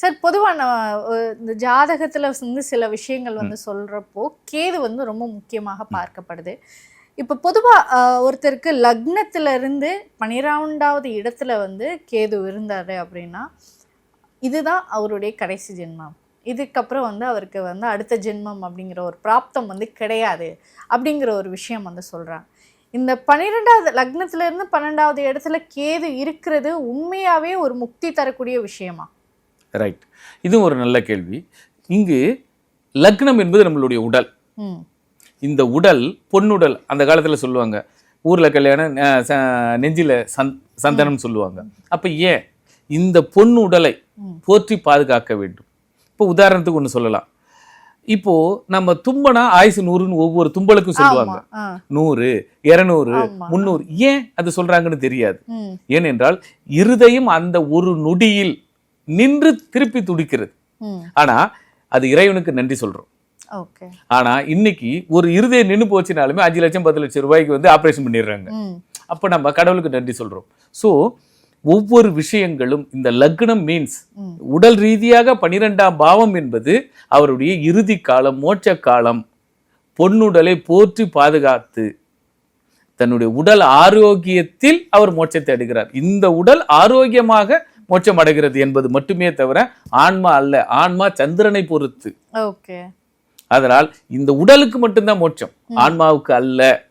Sir பொதுவா நம்ம அஹ், இந்த ஜாதகத்துல வந்து சில விஷயங்கள் வந்து சொல்றப்போ கேது வந்து ரொம்ப முக்கியமாக பார்க்கப்படுது. இப்ப பொதுவா அஹ், ஒருத்தருக்கு லக்னத்துல இருந்து பன்னிரெண்டாவது இடத்துல வந்து கேது இருந்தாரு அப்படின்னா இதுதான் அவருடைய கடைசி ஜென்மம். இதுக்கப்புறம் வந்து அவருக்கு வந்து அடுத்த ஜென்மம் அப்படிங்கிற ஒரு பிராப்தம் வந்து கிடையாது அப்படிங்கிற ஒரு விஷயம் வந்து சொல்றாங்க. இந்த பன்னிரெண்டாவது லக்னத்துல இருந்து பன்னெண்டாவது இடத்துல கேது இருக்கிறது உண்மையாவே ஒரு முக்தி தரக்கூடிய விஷயமா? ரைட் இதுவும் ஒரு நல்ல கேள்வி. இங்கு லக்னம் என்பது நம்மளுடைய உடல். இந்த உடல் பொன்னுடல் அந்த காலத்தில் சொல்லுவாங்க. ஊரில் கல்யாணம் நெஞ்சில சந் சந்தனம் சொல்லுவாங்க. அப்போ ஏன்? இந்த பொன் உடலை. போற்றி பாதுகாக்க வேண்டும். இப்போ உதாரணத்துக்கு ஒன்று சொல்லலாம். இப்போ நம்ம தும்பனா ஆயுசு நூறுன்னு ஒவ்வொரு தும்பலுக்கும் சொல்லுவாங்க. நூறு இருநூறு. முந்நூறு. ஏன் அது சொல்றாங்கன்னு தெரியாது. ஏனென்றால் இருதயம் அந்த ஒரு நொடியில் நின்று திருப்பி துடிக்கிறது. ஆனா அது இறைவனுக்கு நன்றி சொல்றோம். ஆனா இன்னைக்கு ஒரு இருதயம் நின்று போச்சுனாலுமே அஞ்சு லட்சம் பத்து லட்சம் ரூபாய்க்கு வந்து ஆபரேஷன் பண்ணிடுறாங்க. அப்ப நம்ம கடவுளுக்கு நன்றி சொல்றோம். ஸோ ஒவ்வொரு விஷயங்களும் இந்த லக்னம் மீன்ஸ். உடல் ரீதியாக பனிரெண்டாம் பாவம் என்பது அவருடைய இறுதி காலம் மோட்ச காலம். பொன்னுடலை போற்றி பாதுகாத்து தன்னுடைய உடல் ஆரோக்கியத்தில் அவர் மோட்சத்தை அடைகிறார். இந்த உடல் ஆரோக்கியமாக மோட்சம் அடைகிறது என்பது மட்டுமே தவிர ஆன்மா அல்ல ஆன்மா சந்திரனை பொறுத்து. அதனால் இந்த உடலுக்கு மட்டும்தான் மோட்சம் ஆன்மாவுக்கு அல்ல.